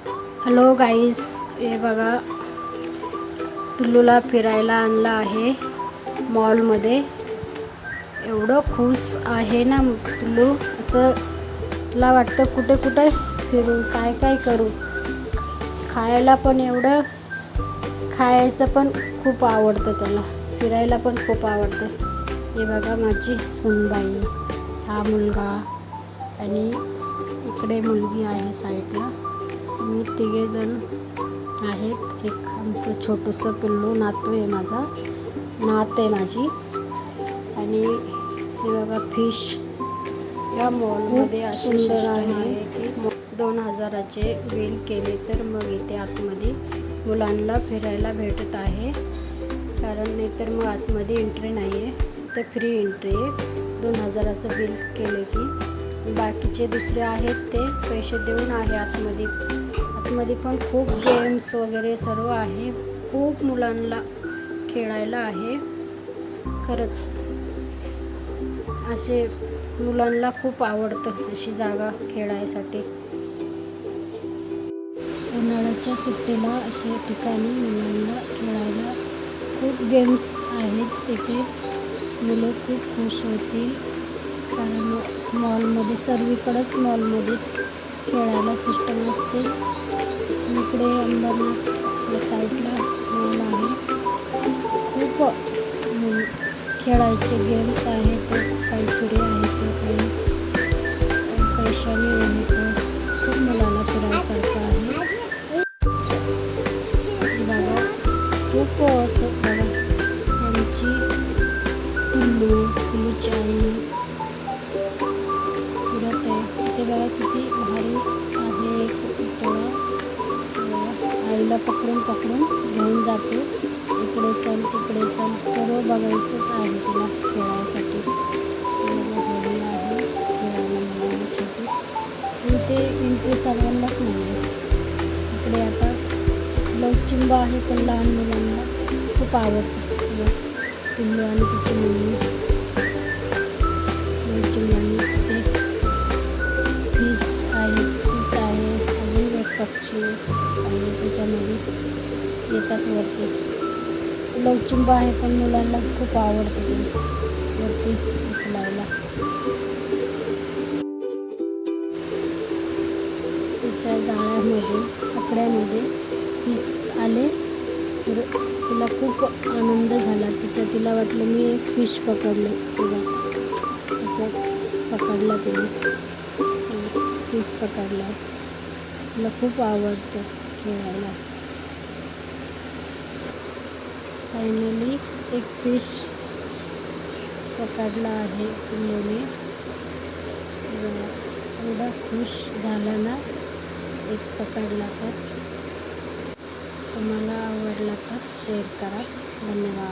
Hello गाईस हे बघा. टुल्लूला फिरायला आणलं आहे मॉलमध्ये. एवढं खुश आहे ना टुल्लू? असं तुला वाटतं कुठे कुठे फिरू? काय काय करू? खायला पण एवढं खायचं पण खूप आवडतं त्याला. फिरायला पण खूप आवडतं. हे बघा माझी सुनबाई. हा मुलगा. आणि इकडे मुलगी आहे साईडला. मी तिघे जण आहेत. एक आमचं छोटंसं पिल्लू नातू आहे माझा. नात आहे माझी. आणि हे बघा फिश या मॉलमध्ये असे सुंदर आहे. की दोन हजाराचे बिल केले तर मग इथे आतमध्ये मुलांना फिरायला भेटत आहे. कारण नाहीतर मग आतमध्ये एंट्री नाही आहे तर फ्री एंट्री आहे. दोन हजाराचं बिल केले की. बाकीचे दुसरे आहेत ते पैसे देऊन आहे आतमध्ये. आतमध्ये पण खूप गेम्स वगैरे सर्व आहे. खूप मुलांना खेळायला आहे. खरंच. असे मुलांना खूप आवडतं अशी जागा खेळायसाठी. उन्हाळ्याच्या सुट्टीला अशा ठिकाणी मुलांना खेळायला खूप गेम्स आहेत. तिथे मुलं खूप खुश होतील. कारण मॉलमध्ये सर्वीकडेच मॉलमध्येच खेळायला सिस्टम असतेच इकडे अंबरनाथ साईडला मॉल आहे. खूप खेळायचे गेम्स आहेत. काही पुढे आहेत काही पैशाने आहेत. खूप मुलांना फिरायसारखं आहे. बघा खूप असं बघा. आमची पिल्लू पिल्लूची आई आईला पकडून पकडून घेऊन जाते. इकडे चल तिकडे चल. सर्व बघायचंच आहे तिला खेळायसाठी. घडी आहे. खेळायला मुलांना छोटी. पण ते एंट्री सर्वांनाच नाही इकडे आता लवचिंब आहे पण लहान मुलांना खूप आवडतं. पिल्लू आणि तिची मम्मी. पक्षी आणि त्याच्यामध्ये येतात वरती. लवचिंब आहे पण मुलांना खूप आवडतं ते. वरती उचलायला. त्याच्या जाळ्यामध्ये कपड्यामध्ये पीस आले तर तिला खूप आनंद झाला. तिच्या तिला वाटलं मी एक फिश पकडलं तिला. असं पकडला तिने. पीस पकडला. मला खूप आवडतं खेळायला. फायनली एक फिश पकडला आहे मुली एवढा खुश झाला ना एक पकडला तर. तुम्हाला आवडला तर शेअर करा. धन्यवाद.